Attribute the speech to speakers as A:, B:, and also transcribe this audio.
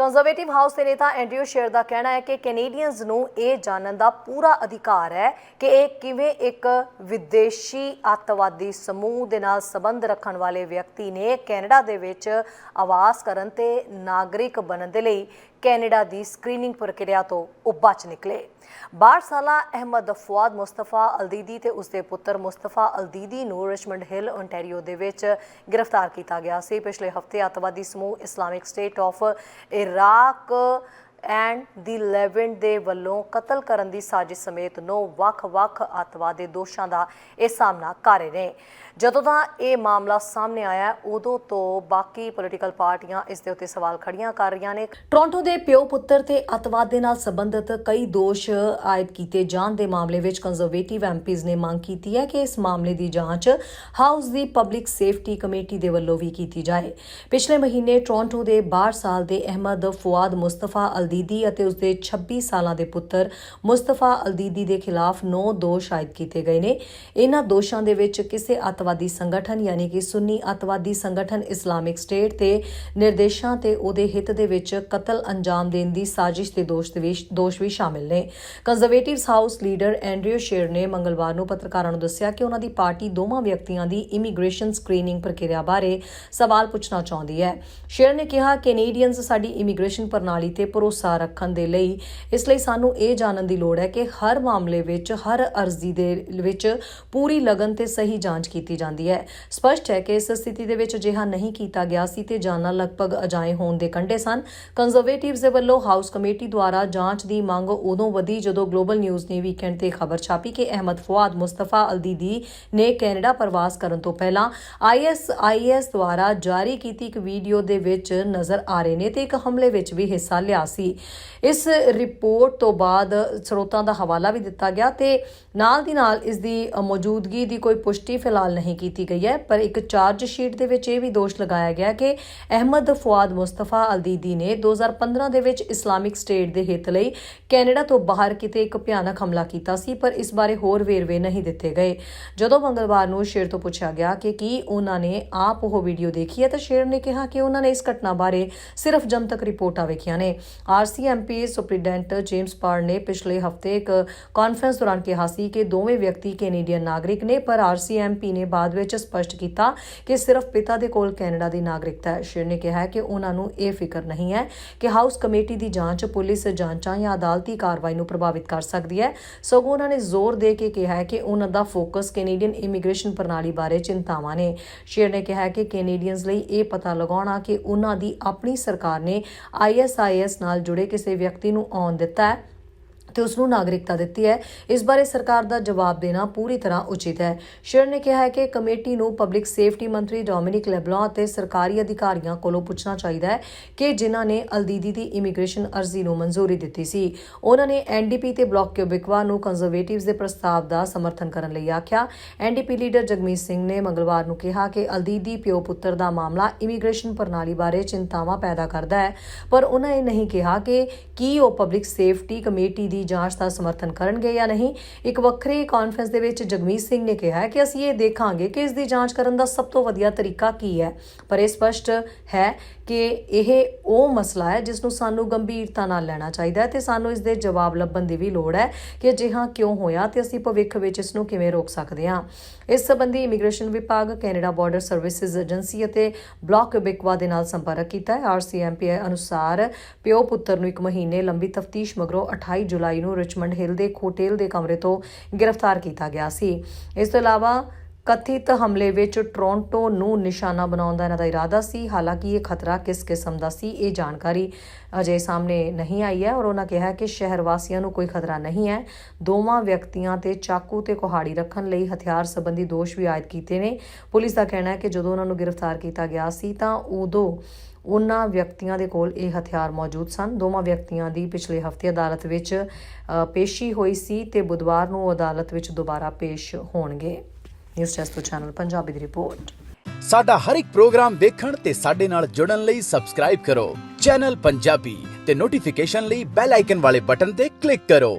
A: Conservative house ਦੇ ਨੇਤਾ Andrew ਸ਼ੇਰ ਦਾ ਕਹਿਣਾ ਹੈ ਕਿ ਕੈਨੇਡੀਅਨਜ਼ ਨੂੰ ਇਹ ਜਾਣਨ ਦਾ ਪੂਰਾ ਅਧਿਕਾਰ ਹੈ ਕਿ ਇਹ ਕਿਵੇਂ ਇੱਕ ਵਿਦੇਸ਼ੀ ਅੱਤਵਾਦੀ ਸਮੂਹ ਦੇ ਨਾਲ ਸੰਬੰਧ ਰੱਖਣ ਵਾਲੇ ਵਿਅਕਤੀ ਨੇ ਕੈਨੇਡਾ ਦੇ ਵਿੱਚ ਆਵਾਸ ਕਰਨ ਤੇ ਨਾਗਰਿਕ ਬਣਨ ਦੇ ਲਈ ਕੈਨੇਡਾ ਦੀ ਸਕਰੀਨਿੰਗ ਪ੍ਰਕਿਰਿਆ ਤੋਂ ਉਹ ਨਿਕਲੇ। 62 ਸਾਲਾ ਅਹਿਮਦ ਫੁਆਦ ਮੁਸਤਫਾ ਅਲਦੀਦੀ ਤੇ ਉਸਦੇ ਪੁੱਤਰ ਮੁਸਤਫਾ ਅਲਦੀਦੀ ਨੂੰ ਰਿਚਮੰਡ ਹਿੱਲ ਓਨਟਾਰੀਓ ਦੇ ਵਿੱਚ ਗ੍ਰਿਫਤਾਰ ਕੀਤਾ ਗਿਆ ਸੀ। ਪਿਛਲੇ ਹਫ਼ਤੇ ਅੱਤਵਾਦੀ ਸਮੂਹ Islamic State of Iraq and the Levant ਦੇ ਵੱਲੋਂ ਕਤਲ ਕਰਨ ਦੀ ਸਾਜ਼ਿਸ਼ ਸਮੇਤ ਨੌ ਵੱਖ-ਵੱਖ ਅੱਤਵਾਦੀ ਦੋਸ਼ਾਂ ਦਾ ਇਹ ਸਾਹਮਣਾ ਕਰ ਰਹੇ ਨੇ। ਜਦੋਂ ਦਾ ਇਹ ਮਾਮਲਾ ਸਾਹਮਣੇ ਆਇਆ, ਉਦੋਂ ਤੋਂ ਬਾਕੀ ਪੋਲੀਟੀਕਲ ਪਾਰਟੀਆਂ ਇਸ ਦੇ ਉੱਤੇ ਸਵਾਲ ਖੜੀਆਂ ਕਰ ਰਹੀਆਂ ਨੇ। ਟੋਰਾਂਟੋ ਦੇ ਪਿਓ ਪੁੱਤਰ ਤੇ ਅੱਤਵਾਦ ਦੇ ਨਾਲ ਸੰਬੰਧਿਤ ਕਈ ਦੋਸ਼ ਆਇਦ ਕੀਤੇ ਜਾਣ ਦੇ ਮਾਮਲੇ ਵਿੱਚ ਕੰਜ਼ਰਵੇਟਿਵ ਐਮਪੀਜ਼ ਨੇ ਮੰਗ ਕੀਤੀ ਹੈ ਕਿ ਇਸ ਮਾਮਲੇ ਦੀ ਜਾਂਚ ਹਾਊਸ ਦੀ ਪਬਲਿਕ ਸੇਫਟੀ ਕਮੇਟੀ ਦੇ ਵੱਲੋਂ ਵੀ ਕੀਤੀ ਜਾਏ। ਪਿਛਲੇ ਮਹੀਨੇ ਟੋਰਾਂਟੋ ਦੇ 62 ਸਾਲ ਦੇ ਅਹਿਮਦ ਫੁਆਦ ਮੁਸਤਫਾ ਅਲ ਅਲਦੀਦੀ ਅਤੇ ਉਸਦੇ 26 ਸਾਲਾਂ ਦੇ ਪੁੱਤਰ ਮੁਸਤਫਾ ਅਲਦੀਦੀ ਦੇ ਖਿਲਾਫ 9 ਦੋਸ਼ ਆਇਦ ਕੀਤੇ ਗਏ ਨੇ। ਇਹਨਾਂ ਦੋਸ਼ਾਂ ਦੇ ਵਿੱਚ ਕਿਸੇ ਅੱਤਵਾਦੀ ਸੰਗਠਨ ਯਾਨੀ ਕਿ ਸੁੰਨੀ ਅੱਤਵਾਦੀ ਸੰਗਠਨ ਇਸਲਾਮਿਕ ਸਟੇਟ ਤੇ ਨਿਰਦੇਸ਼ਾਂ ਤੇ ਉਹਦੇ ਹਿੱਤ ਦੇ ਵਿੱਚ ਕਤਲ ਅੰਜਾਮ ਦੇਣ ਦੀ ਸਾਜ਼ਿਸ਼ ਦੇ ਦੋਸ਼ ਦੇ ਦੋਸ਼ ਵੀ ਸ਼ਾਮਿਲ ਨੇ। ਕੰਜ਼ਰਵੇਟਿਵਸ ਹਾਊਸ ਲੀਡਰ ਐਂਡਰਿਊ ਸ਼ੇਰ ਨੇ ਮੰਗਲਵਾਰ ਨੂੰ ਪੱਤਰਕਾਰਾਂ ਨੂੰ ਦੱਸਿਆ ਕਿ ਉਹਨਾਂ ਦੀ ਪਾਰਟੀ ਦੋਵਾਂ ਵਿਅਕਤੀਆਂ ਦੀ ਇਮੀਗ੍ਰੇਸ਼ਨ ਸਕਰੀਨਿੰਗ ਪ੍ਰਕਿਰਿਆ ਬਾਰੇ ਸਵਾਲ ਪੁੱਛਣਾ ਚਾਹੁੰਦੀ ਹੈ। ਸ਼ੇਰ ਨੇ ਕਿਹਾ, ਕੈਨੇਡੀਅਨਸ ਸਾਡੀ ਇਮੀਗ੍ਰੇਸ਼ਨ ਪ੍ਰਣਾਲੀ ਤੇ ਭਰੋਸਾ ਰੱਖਣ ਦੇ ਲਈ। ਇਸ ਲਈ ਸਾਨੂੰ ਇਹ ਜਾਣਨ ਦੀ ਲੋੜ ਹੈ ਕਿ ਹਰ ਮਾਮਲੇ ਵਿੱਚ, ਹਰ ਅਰਜ਼ੀ ਦੇ ਵਿੱਚ ਪੂਰੀ ਲਗਨ ਤੇ ਸਹੀ ਜਾਂਚ ਕੀਤੀ ਜਾਂਦੀ ਹੈ। ਸਪਸ਼ਟ ਹੈ ਕਿ ਇਸ ਸਥਿਤੀ ਦੇ ਵਿੱਚ ਅਜਿਹਾ ਨਹੀਂ ਕੀਤਾ ਗਿਆ ਸੀ ਤੇ ਜਾਨਾਂ ਲਗਭਗ ਅਜਾਏ ਹੋਣ ਦੇ ਕੰਢੇ ਸਨ। ਕੰਜ਼ਰਵੇਟਿਵਸ ਦੇ ਵੱਲੋਂ ਹਾਊਸ ਕਮੇਟੀ ਦੁਆਰਾ ਜਾਂਚ ਦੀ ਮੰਗ ਉਦੋਂ ਵਧੀ ਜਦੋਂ ਗਲੋਬਲ ਨਿਊਜ਼ ਨੇ ਵੀਕਐਂਡ ਤੇ ਖਬਰ ਛਾਪੀ ਕਿ ਅਹਿਮਦ ਫੁਆਦ ਮੁਸਤਫਾ ਅਲਦੀਦੀ ਨੇ ਕੈਨੇਡਾ ਪ੍ਰਵਾਸ ਕਰਨ ਤੋਂ ਪਹਿਲਾਂ ਆਈਐਸਆਈਐਸ ਦੁਆਰਾ ਜਾਰੀ ਕੀਤੀ ਇੱਕ ਵੀਡੀਓ ਦੇ ਵਿੱਚ ਨਜ਼ਰ ਆ ਰਹੇ ਨੇ ਤੇ ਇੱਕ ਹਮਲੇ ਵਿੱਚ ਵੀ ਹਿੱਸਾ ਲਿਆ ਸੀ। ਇਸ ਰਿਪੋਰਟ ਤੋਂ ਬਾਅਦ ਸਰੋਤਾਂ ਦਾ ਹਵਾਲਾ ਵੀ ਦਿੱਤਾ ਗਿਆ ਤੇ ਨਾਲ ਦੀ ਨਾਲ ਇਸ ਦੀ ਮੌਜੂਦਗੀ ਦੀ ਕੋਈ ਪੁਸ਼ਟੀ ਫਿਲਹਾਲ ਨਹੀਂ ਕੀਤੀ ਗਈ ਹੈ, ਪਰ ਇੱਕ ਚਾਰਜ ਸ਼ੀਟ ਦੇ ਵਿੱਚ ਇਹ ਵੀ ਦੋਸ਼ ਲਗਾਇਆ ਗਿਆ ਕਿ ਅਹਿਮਦ ਫੁਆਦ ਮੁਸਤਫਾ ਅਲਦੀਦੀ ਨੇ 2015 ਦੇ ਵਿੱਚ ਇਸਲਾਮਿਕ ਸਟੇਟ ਦੇ ਹਿੱਤ ਲਈ ਕੈਨੇਡਾ ਤੋਂ ਬਾਹਰ ਕਿਤੇ ਇੱਕ ਭਿਆਨਕ ਹਮਲਾ ਕੀਤਾ ਸੀ, ਪਰ ਇਸ ਬਾਰੇ ਹੋਰ ਵੇਰਵੇ ਨਹੀਂ ਦਿੱਤੇ ਗਏ। ਜਦੋਂ ਮੰਗਲਵਾਰ ਨੂੰ ਸ਼ੇਰ ਤੋਂ ਪੁੱਛਿਆ ਗਿਆ ਕਿ ਕੀ ਉਹਨਾਂ ਨੇ ਆਪ ਉਹ ਵੀਡੀਓ ਦੇਖੀ ਹੈ, ਤਾਂ ਸ਼ੇਰ ਨੇ ਕਿਹਾ ਕਿ ਉਹਨਾਂ ਨੇ ਇਸ ਘਟਨਾ ਬਾਰੇ ਸਿਰਫ ਜਨਤਕ ਰਿਪੋਰਟਾਂ ਵੇਖੀਆਂ ਨੇ। ਆਰਸੀਐਮਪੀ ਸੁਪਰੀਡੈਂਟ ਜੇਮਸ ਪਾਰ ਨੇ ਪਿਛਲੇ ਹਫ਼ਤੇ ਇੱਕ ਕਾਨਫਰੰਸ ਦੌਰਾਨ ਕਿਹਾ ਸੀ ਕਿ ਦੋਵੇਂ ਵਿਅਕਤੀ ਕੈਨੇਡੀਅਨ ਨਾਗਰਿਕ ਨੇ, ਪਰ ਆਰਸੀਐਮਪੀ ਨੇ ਬਾਅਦ ਵਿੱਚ ਸਪਸ਼ਟ ਕੀਤਾ ਕਿ ਸਿਰਫ ਪਿਤਾ ਦੇ ਕੋਲ ਕੈਨੇਡਾ ਦੀ ਨਾਗਰਿਕਤਾ ਹੈ। ਸ਼ੇਰ ਨੇ ਕਿਹਾ ਕਿ ਉਹਨਾਂ ਨੂੰ ਇਹ ਫਿਕਰ ਨਹੀਂ ਹੈ ਕਿ ਹਾਊਸ ਕਮੇਟੀ ਦੀ ਜਾਂਚ ਪੁਲਿਸ ਜਾਂਚਾਂ ਜਾਂ ਅਦਾਲਤੀ ਕਾਰਵਾਈ ਨੂੰ ਪ੍ਰਭਾਵਿਤ ਕਰ ਸਕਦੀ ਹੈ। ਸਗੋਂ ਉਹਨਾਂ ਨੇ ਜ਼ੋਰ ਦੇ ਕੇ ਕਿਹਾ ਹੈ ਕਿ ਉਹਨਾਂ ਦਾ ਫੋਕਸ ਕੈਨੇਡੀਅਨ ਇਮੀਗ੍ਰੇਸ਼ਨ ਪ੍ਰਣਾਲੀ ਬਾਰੇ ਚਿੰਤਾਵਾਂ ਨੇ। ਸ਼ੇਰ ਨੇ ਕਿਹਾ ਕਿ ਕੈਨੇਡੀਅਨਸ ਲਈ ਇਹ ਪਤਾ ਲਗਾਉਣਾ ਕਿ ਉਹਨਾਂ ਦੀ ਆਪਣੀ ਸਰਕਾਰ ਨੇ ਆਈਐਸਆਈਐਸ ਨਾਲ ਜੁੜੇ ਕਿਸੇ ਵਿਅਕਤੀ ਨੂੰ ਆਉਣ ਦਿੱਤਾ ਹੈ ਤੇ ਉਸ ਨੂੰ ਨਾਗਰਿਕਤਾ ਦਿੱਤੀ ਹੈ। ਇਸ ਬਾਰੇ ਸਰਕਾਰ ਦਾ ਜਵਾਬ ਦੇਣਾ ਪੂਰੀ ਤਰ੍ਹਾਂ ਉਚਿਤ ਹੈ। ਸ਼ੇਰ ਨੇ ਕਿਹਾ ਹੈ ਕਿ ਕਮੇਟੀ ਨੂੰ ਪਬਲਿਕ ਸੇਫਟੀ ਮੰਤਰੀ ਡੋਮਿਨਿਕ ਲੈਬਲॉ ਅਤੇ ਸਰਕਾਰੀ ਅਧਿਕਾਰੀਆਂ ਕੋਲੋਂ ਪੁੱਛਣਾ ਚਾਹੀਦਾ ਹੈ ਕਿ ਜਿਨ੍ਹਾਂ ਨੇ ਅਲਦੀਦੀ ਦੀ ਇਮੀਗ੍ਰੇਸ਼ਨ ਅਰਜ਼ੀ ਨੂੰ ਮਨਜ਼ੂਰੀ ਦਿੱਤੀ ਸੀ। ਉਹਨਾਂ ਨੇ ਐਨਡੀਪੀ ਤੇ ਬਲਾਕ ਕਿਊਬਿਕਵਾ ਨੂੰ ਕੰਜ਼ਰਵੇਟਿਵਸ ਦੇ ਪ੍ਰਸਤਾਵ ਦਾ ਸਮਰਥਨ ਕਰਨ ਲਈ ਆਖਿਆ। ਐਨਡੀਪੀ ਲੀਡਰ ਜਗਮੀਤ ਸਿੰਘ ਨੇ ਮੰਗਲਵਾਰ ਨੂੰ ਕਿਹਾ ਕਿ ਅਲਦੀਦੀ ਪਿਓ ਪੁੱਤਰ ਦਾ ਮਾਮਲਾ ਇਮੀਗ੍ਰੇਸ਼ਨ ਪ੍ਰਣਾਲੀ ਬਾਰੇ ਚਿੰਤਾਵਾਂ ਪੈਦਾ ਕਰਦਾ ਹੈ, ਪਰ ਉਹਨਾਂ ਇਹ ਨਹੀਂ ਕਿਹਾ ਕਿ ਕੀ ਉਹ ਪਬਲਿਕ ਸੇਫਟੀ ਕਮੇਟੀ ਦੀ ਜਾਂਚ ਦਾ ਸਮਰਥਨ ਕਰਨਗੇ ਜਾਂ ਨਹੀਂ? ਇੱਕ ਵੱਖਰੀ ਕਾਨਫਰੰਸ ਦੇ ਵਿੱਚ ਜਗਮੀਤ ਸਿੰਘ ਨੇ ਕਿਹਾ ਕਿ ਅਸੀਂ ਇਹ ਦੇਖਾਂਗੇ ਕਿ ਇਸ ਦੀ ਜਾਂਚ ਕਰਨ ਦਾ ਸਭ ਤੋਂ ਵਧੀਆ ਤਰੀਕਾ ਕੀ ਹੈ। ਪਰ ਇਹ ਸਪਸ਼ਟ ਹੈ ਕਿ ਇਹ ਉਹ ਮਸਲਾ ਹੈ ਜਿਸ ਨੂੰ ਸਾਨੂੰ ਗੰਭੀਰਤਾ ਨਾਲ ਲੈਣਾ ਚਾਹੀਦਾ ਹੈ ਤੇ ਸਾਨੂੰ ਇਸ ਦੇ ਜਵਾਬ ਲੱਭਣ ਦੀ ਵੀ ਲੋੜ ਹੈ ਕਿ ਅਜਿਹਾ ਕਿਉਂ ਹੋਇਆ ਤੇ ਅਸੀਂ ਭਵਿੱਖ ਵਿੱਚ ਇਸ ਨੂੰ ਕਿਵੇਂ ਰੋਕ ਸਕਦੇ ਹਾਂ। ਇਸ ਸੰਬੰਧੀ ਇਮੀਗ੍ਰੇਸ਼ਨ ਵਿਭਾਗ, ਕੈਨੇਡਾ ਬਾਰਡਰ ਸਰਵਿਸਿਜ਼ ਏਜੰਸੀ ਅਤੇ ਬਲਾਕ ਬਿਕਵਾ ਦੇ ਨਾਲ ਸੰਪਰਕ ਕੀਤਾ ਹੈ। ਆਰਸੀਐਮਪੀ ਅਨੁਸਾਰ ਪਿਓ ਪੁੱਤਰ ਨੂੰ ਇੱਕ ਮਹੀਨੇ ਲੰਬੀ ਤਫਤੀਸ਼ ਮਗਰੋਂ 28 ਜੁਲਾਈ ਨੂੰ ਰਿਚਮੰਡ ਹਿੱਲ ਦੇ ਇੱਕ ਹੋਟਲ ਦੇ ਕਮਰੇ ਤੋਂ ਗ੍ਰਿਫਤਾਰ ਕੀਤਾ ਗਿਆ ਸੀ। ਇਸ ਤੋਂ ਇਲਾਵਾ ਕਥਿਤ ਹਮਲੇ ਵਿੱਚ ਟੋਰਾਂਟੋ ਨੂੰ ਨਿਸ਼ਾਨਾ ਬਣਾਉਣ ਦਾ ਇਹਨਾਂ ਦਾ ਇਰਾਦਾ ਸੀ। ਹਾਲਾਂਕਿ ਇਹ ਖਤਰਾ ਕਿਸ ਕਿਸਮ ਦਾ ਸੀ, ਇਹ ਜਾਣਕਾਰੀ ਅਜੇ ਸਾਹਮਣੇ ਨਹੀਂ ਆਈ ਹੈ ਔਰ ਉਹਨਾਂ ਕਿਹਾ ਕਿ ਸ਼ਹਿਰ ਵਾਸੀਆਂ ਨੂੰ ਕੋਈ ਖਤਰਾ ਨਹੀਂ ਹੈ। ਦੋਵਾਂ ਵਿਅਕਤੀਆਂ ਤੇ ਚਾਕੂ ਤੇ ਕੁਹਾੜੀ ਰੱਖਣ ਲਈ ਹਥਿਆਰ ਸੰਬੰਧੀ ਦੋਸ਼ ਵੀ ਆਇਦ ਕੀਤੇ ਨੇ। ਪੁਲਿਸ ਦਾ ਕਹਿਣਾ ਹੈ ਕਿ ਜਦੋਂ ਉਹਨਾਂ ਨੂੰ ਗ੍ਰਿਫਤਾਰ ਕੀਤਾ ਗਿਆ ਸੀ ਤਾਂ ਉਦੋਂ ਉਹਨਾਂ ਵਿਅਕਤੀਆਂ ਦੇ ਕੋਲ ਇਹ ਹਥਿਆਰ ਮੌਜੂਦ ਸਨ। ਦੋਵਾਂ ਵਿਅਕਤੀਆਂ ਦੀ ਪਿਛਲੇ ਹਫ਼ਤੇ ਅਦਾਲਤ ਵਿੱਚ ਪੇਸ਼ੀ ਹੋਈ ਸੀ ਤੇ ਬੁੱਧਵਾਰ ਨੂੰ ਅਦਾਲਤ ਵਿੱਚ ਦੁਬਾਰਾ ਪੇਸ਼ ਹੋਣਗੇ। ਨਿਊਜ਼ ਡੈਸਕ ਚੈਨਲ ਪੰਜਾਬੀ ਦੀ ਰਿਪੋਰਟ।
B: ਸਾਡਾ ਹਰ ਇੱਕ ਪ੍ਰੋਗਰਾਮ ਵੇਖਣ ਤੇ ਸਾਡੇ ਨਾਲ ਜੁੜਨ ਲਈ ਸਬਸਕ੍ਰਾਈਬ ਕਰੋ। ਚੈਨਲ ਪੰਜਾਬੀ ਤੇ ਨੋਟੀਫਿਕੇਸ਼ਨ ਲਈ ਬੈਲ ਆਈਕਨ ਵਾਲੇ ਬਟਨ ਤੇ ਕਲਿੱਕ ਕਰੋ।